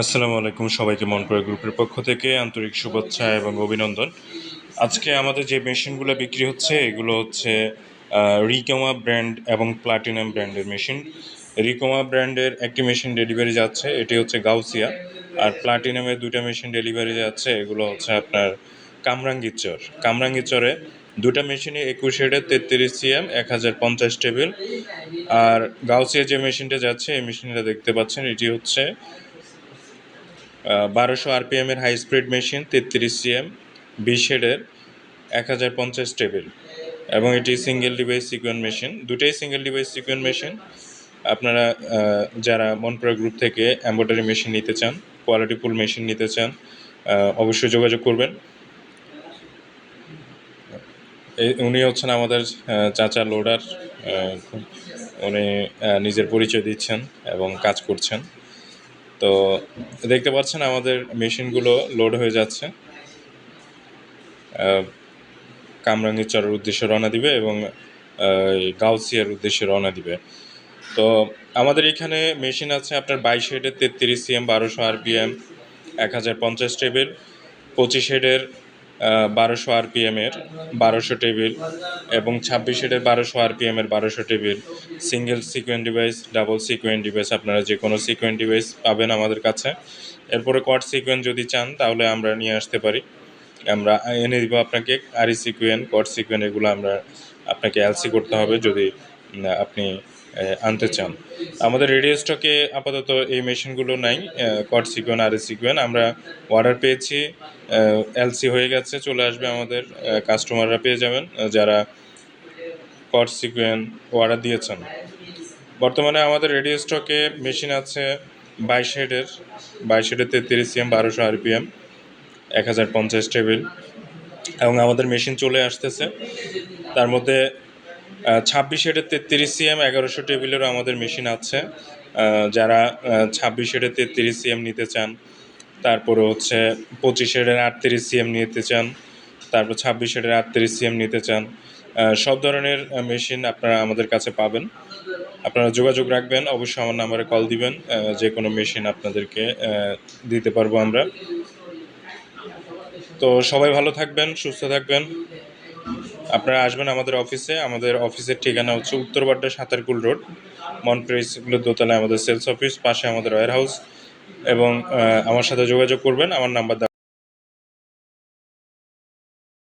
আসসালামু আলাইকুম সবাইকে মনপুরা গ্রুপের পক্ষ থেকে আন্তরিক শুভেচ্ছা এবং অভিনন্দন। আজকে আমাদের যে মেশিনগুলো বিক্রি হচ্ছে, এগুলো হচ্ছে রিকোমা ব্র্যান্ড এবং প্লাটিনাম ব্র্যান্ডের মেশিন। রিকোমা ব্র্যান্ডের একটি মেশিন ডেলিভারি যাচ্ছে, এটি হচ্ছে গাউসিয়া আর প্লাটিনামের দুটো মেশিন ডেলিভারি যাচ্ছে, এগুলো হচ্ছে আপনার কামরাঙ্গিচর কামরাঙ্গিচরে দুটা মেশিনে একুশ হেডের তেত্রিশ সিএম, এক হাজার পঞ্চাশ টেবিল। আর গাউসিয়া যে মেশিনটা যাচ্ছে, এই মেশিনটা দেখতে পাচ্ছেন, এটি হচ্ছে বারোশো আরপিএম এর হাই স্পিড মেশিন তেত্রিশ সিএম বিশ হেডের এক হাজার পঞ্চাশ টেবিল এবং এটি সিঙ্গেল ডিভাইস সিকুয়েন্ট মেশিন দুটোই সিঙ্গেল ডিভাইস সিকুয়েন্ট মেশিন আপনারা যারা মনপুরা গ্রুপ থেকে এম্ব্রয়ডারি মেশিন নিতে চান কোয়ালিটি ফুল মেশিন নিতে চান অবশ্যই যোগাযোগ করবেন। উনি হচ্ছেন আমাদের চাচা লোডার উনি নিজের পরিচয় দিচ্ছেন এবং কাজ করছেন। তো দেখতে পাচ্ছেন আমাদের মেশিনগুলো লোড হয়ে যাচ্ছে। কামরাঙ্গি চরের উদ্দেশ্যে রওনা দিবে এবং গাউসিয়ার উদ্দেশ্যে রওনা দিবে। তো আমাদের এখানে মেশিন আছে আপনার বাইশ হেডের তেত্রিশ সিএম, বারোশো আরপিএম, এক হাজার পঞ্চাশ টেবিল, পঁচিশ হেডের বারোশো আরপিএমের বারোশো টেবিল এবং ছাব্বিশ হেডের বারোশো আরপিএমের বারোশো table. Single sequent device, double sequent device আপনারা যে কোনো সিকোয়েন্ট ডিভাইস পাবেন আমাদের কাছে। এরপরে কট সিকোয়েন্ট যদি চান, তাহলে আমরা নিয়ে আসতে পারি। আমরা এনে দিব আপনাকে আরি সিকুয়েন কট সিকুয়েন এগুলো আমরা আপনাকে এলসি করতে হবে। যদি আপনি আনতে চান। আমাদের রেডিও স্টকে আপাতত এই মেশিনগুলো নাই কট সিকুয়েন আর সিকুয়েন আমরা অর্ডার পেয়েছি এলসি হয়ে গেছে, চলে আসবে আমাদের কাস্টমাররা পেয়ে যাবেন যারা কট সিকুয়েন অর্ডার দিয়েছেন। বর্তমানে আমাদের রেডিও স্টকে মেশিন আছে বাইশ হেডের বাইশ হেডের তেত্রিশ সিএম বারোশো আরপিএম এক হাজার পঞ্চাশ টেবিল। এবং আমাদের মেশিন চলে আসতেছে। তার মধ্যে ছাব্বিশ হেডের তেত্রিশ সিএম এগারোশো টেবিলেরও আমাদের মেশিন আছে। যারা ছাব্বিশ হেডের তেত্রিশ সিএম নিতে চান তারপরে হচ্ছে পঁচিশ হেডের আটত্রিশ সিএম নিতে চান, তারপর ছাব্বিশ হেডের আটত্রিশ সিএম নিতে চান সব ধরনের মেশিন আপনারা আমাদের কাছে পাবেন। আপনারা যোগাযোগ রাখবেন, অবশ্যই আমার নাম্বারে কল দিবেন যে কোনো মেশিন আপনাদেরকে দিতে পারব আমরা। তো সবাই ভালো থাকবেন, সুস্থ থাকবেন। আপনারা আসবেন আমাদের অফিসে। আমাদের অফিসের ঠিকানা হচ্ছে উত্তরবাড্ডা সাঁতারকুল রোড মনপ্রেসগুলোর দোতলায় আমাদের সেলস অফিস পাশে আমাদের ওয়ার হাউস এবং আমার সাথে যোগাযোগ করবেন। আমার নাম্বার